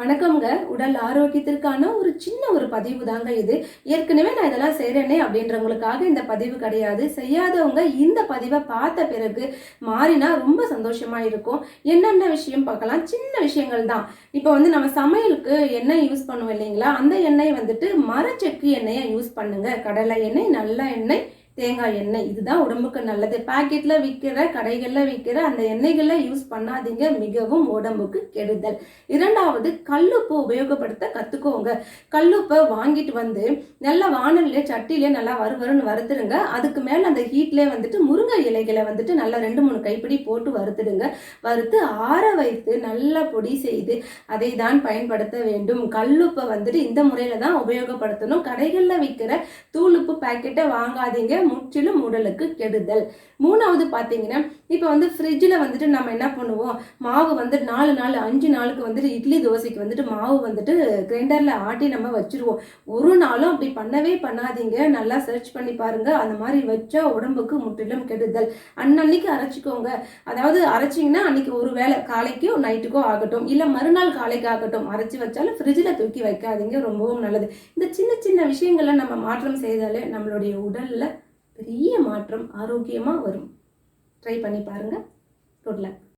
வணக்கம்ங்க. உடல் ஆரோக்கியத்திற்கான ஒரு சின்ன ஒரு பதிவு தாங்க இது. ஏற்கனவே நான் இதெல்லாம் செய்கிறேனே அப்படின்றவங்களுக்காக இந்த பதிவு கிடையாது. செய்யாதவங்க இந்த பதிவை பார்த்த பிறகு மாறினா ரொம்ப சந்தோஷமா இருக்கும். என்னென்ன விஷயம் பார்க்கலாம்? சின்ன விஷயங்கள் தான். இப்போ வந்து நம்ம சமையலுக்கு எண்ணெய் யூஸ் பண்ணுவோம் இல்லைங்களா? அந்த எண்ணெய் வந்துட்டு மரச்செக்கு எண்ணெயை யூஸ் பண்ணுங்க. கடலை எண்ணெய் நல்ல எண்ணெய் தேங்காய் எண்ணெய் இதுதான் உடம்புக்கு நல்லது. பாக்கெட்ல விற்கிற கடைகள்ல விற்கிற அந்த எண்ணெய்களை யூஸ் பண்ணாதீங்க. மிகவும் உடம்புக்கு கெடுதல். இரண்டாவது கல்லுப்பு உபயோகப்படுத்த கத்துக்கோங்க. கல்லுப்பை வாங்கிட்டு வந்து நல்லா வானல்லே சட்டிலே நல்லா வறுவருன்னு வறுத்துடுங்க. அதுக்கு மேல அந்த ஹீட்லேயே வந்துட்டு முருங்கை இலைகளை வந்துட்டு நல்லா ரெண்டு மூணு கைப்பிடி போட்டு வறுத்துடுங்க. வறுத்து ஆற வைத்து நல்லா பொடி செய்து அதை தான் பயன்படுத்த வேண்டும். கல்லுப்பை வந்துட்டு இந்த முறையில தான் உபயோகப்படுத்தணும். கடைகளில் விற்கிற தூளுப்பு பாக்கெட்டை வாங்காதீங்க. முற்றிலும் உடலுக்கு கெடுதல். மூணாவது பார்த்தீங்கன்னா இப்போ வந்து ஃப்ரிட்ஜில் வந்துட்டு நம்ம என்ன பண்ணுவோம்? மாவு வந்து நாலு நாள் அஞ்சு நாளுக்கு வந்துட்டு இட்லி தோசைக்கு வந்துட்டு மாவு வந்துட்டு கிரைண்டரில் ஆட்டி நம்ம வச்சிருவோம். ஒரு நாளும் அப்படி பண்ணவே பண்ணாதீங்க. நல்லா சர்ச் பண்ணி பாருங்க. அந்த மாதிரி வச்சா உடம்புக்கு முற்றிலும் கெடுதல். அன்னன்னைக்கு அரைச்சிக்கோங்க. அதாவது அரைச்சிங்கன்னா அன்னைக்கு ஒரு வேளை காலைக்கோ நைட்டுக்கோ ஆகட்டும். இல்லை மறுநாள் காலைக்கு ஆகட்டும். அரைச்சி வச்சாலும் ஃப்ரிட்ஜில் தூக்கி வைக்காதீங்க. ரொம்பவும் நல்லது. இந்த சின்ன சின்ன விஷயங்களை நம்ம மாற்றம் செய்தாலே நம்மளுடைய உடலில் பெரிய மாற்றம் ஆரோக்கியமாக வரும். ட்ரை பண்ணி பாருங்கள் குட் லக்